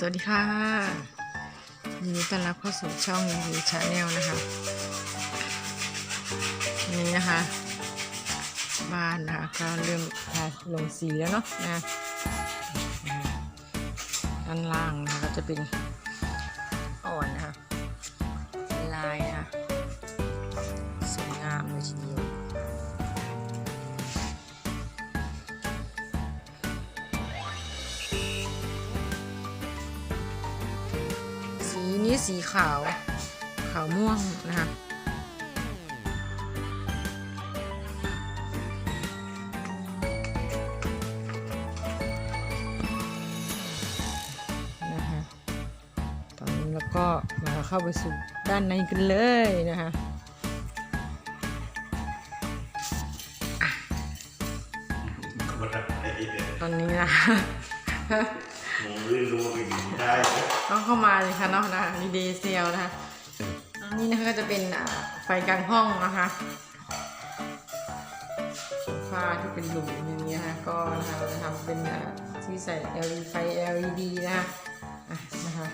สวัสดีค่ะยินดีต้อนรับเข้าสู่ช่องยูชาแนลนะคะ นี่นะคะ บ้านนะคะก็เริ่มทาลงสีแล้วเนาะนะด้านล่างนะคะก็จะเป็นอ่อนนะคะลายนะคะ สีนี้สีขาว ขาวม่วงนะคะ นะคะ ตอนนี้เราก็มาเข้าไปสู่ด้านในกันเลยนะคะตอนนี้นะ หมูลื่นรู้ว่าเป็นอย่างนี้ได้นะต้องเข้ามาเลยค่ะเนาะนะคะดีเดเซลนะคะอันนี้นะคะก็จะเป็นอ่าไฟกลางห้องนะคะโซฟาที่เป็นหลุมอย่างนี้นะคะก็นะคะเราจะทำเป็นอ่าที่ใส่ LED ไฟ LED นะคะอะนะคะ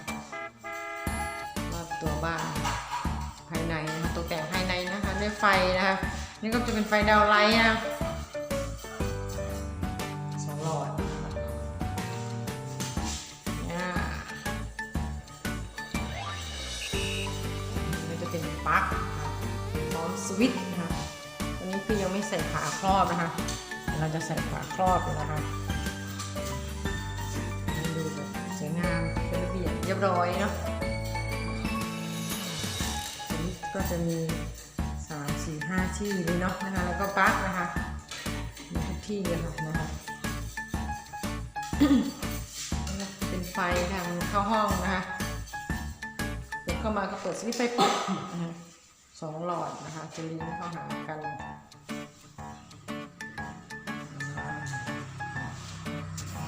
รอบตัวบ้านภายในนะคะตกแต่งภายในนะคะด้วยไฟนะคะนี่ก็จะเป็นไฟดาวไลท์นะ สวิตช์นะคะอันนี้คือยังไม่ใส่ฝาครอบนะคะเราจะใส่ฝาครอบอยู่นะคะดูแบบสวยงามเป็นระเบียบเรียบร้อยเนาะสวิตก็จะมีสามสี่ห้าที่เลยเนาะนะคะ แล้วก็ปลั๊กนะคะมีทุกที่เลยค่ะนะคะเป็นไฟทางเข้าห้องนะคะเปิดเข้ามาก็เปิดสวิตช์ไฟปุ๊บนะคะ สองหลอดนะคะจะลิงก์เข้าหากัน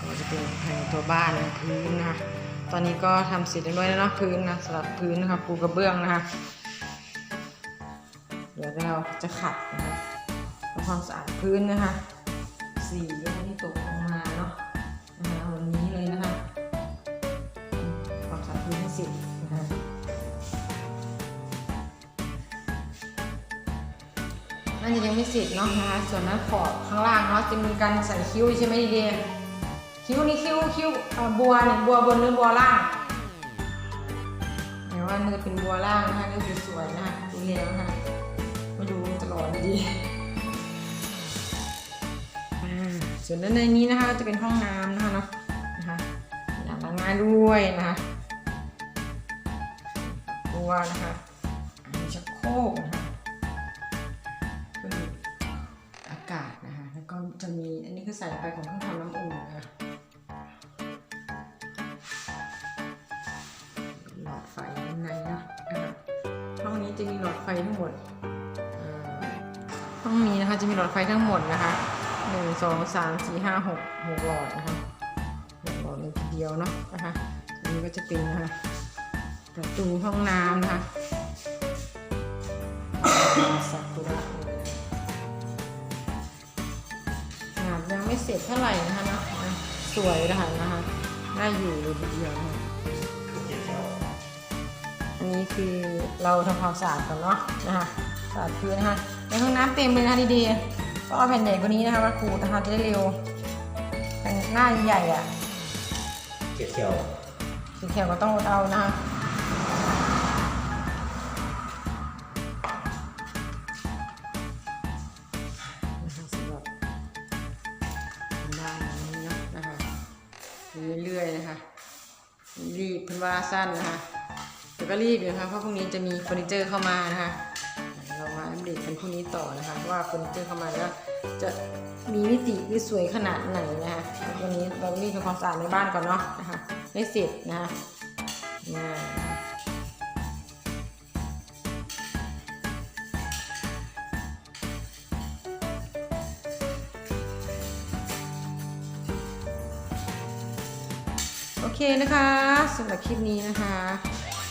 ก็จะเป็นภายในตัวบ้านพื้นนะคะตอนนี้ก็ทำเสร็จเรียบร้อยแล้วเนาะพื้นนะสำหรับพื้นนะคะปูกระเบื้องนะคะเดี๋ยวเราจะขัดนะคะทำความสะอาดพื้นนะคะสีนะคะที่ตก น่าจะยังไม่เสร็จเนาะนะคะ ส่วนนั้นขอบข้างล่างเนาะจะมีการใส่คิ้วใช่ไหมดีเดย์คิ้วนี่คิ้วคิ้วบัวเนี่ยบัวบนหรือบัวล่างแต่ว่ามันจะเป็นบัวล่างนะคะก็สวยๆนะคะดูแล้วนะคะมาดูตลอดดีส่วนด้านในนี้นะคะจะเป็นห้องน้ำนะคะเนาะนะคะอ่างล้างหน้าด้วยนะคะบัวนะคะมีชักโครกนะคะ ของเครื่องทำน้ำอุ่นนะคะหลอดไฟด้านในเนาะห้องนี้จะมีหลอดไฟทั้งหมดห้องนี้นะคะจะมีหลอดไฟทั้งหมดนะคะหนึ่งสองสามสี่ห้าหกหกหลอดนะคะหกหลอดเลยทีเดียวเนาะนะคะอันนี้ก็จะเป็นนะคะประตูห้องน้ำนะคะซากุระ ยอาจยังไม่เสร็จเท่าไหร่นะคะเนาะอะสวยนะคะนะคะได้อยู่เลยทีเดียวนะคะอันนี้คือเราทำความสะอาดก่อนเนาะนะคะสะอาดพื้นนะคะในห้องน้ำเต็มเลยนะคะดีๆก็เอาแผ่นใหญ่กว่านี้นะคะมาขูดนะคะจะได้เร็วแผ่นหน้าใหญ่อะเจ็ดเที่ยวสีเขียวก็ต้องอดเอานะคะนะคะ เรื่อยๆนะคะรีบเพิ่นว่าสั้นนะคะแต่ก็รีบอยู่นะคะเพราะพรุ่งนี้จะมีเฟอร์นิเจอร์เข้ามานะคะเรามาอัปเดตกันพรุ่งนี้ต่อนะคะว่าเฟอร์นิเจอร์เข้ามาแล้วจะมีมิติที่สวยขนาดไหนนะคะวันนี้เรารีบทำความสะอาดในบ้านก่อนเนาะนะคะให้เสร็จนะคะ โอเคนะคะสำหรับคลิปนี้นะคะ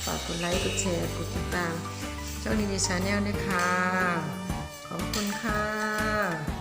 ฝากกดไลค์กดแชร์กดติดตามช่องดีดีชาแนลด้วยค่ะ ขอบคุณค่ะ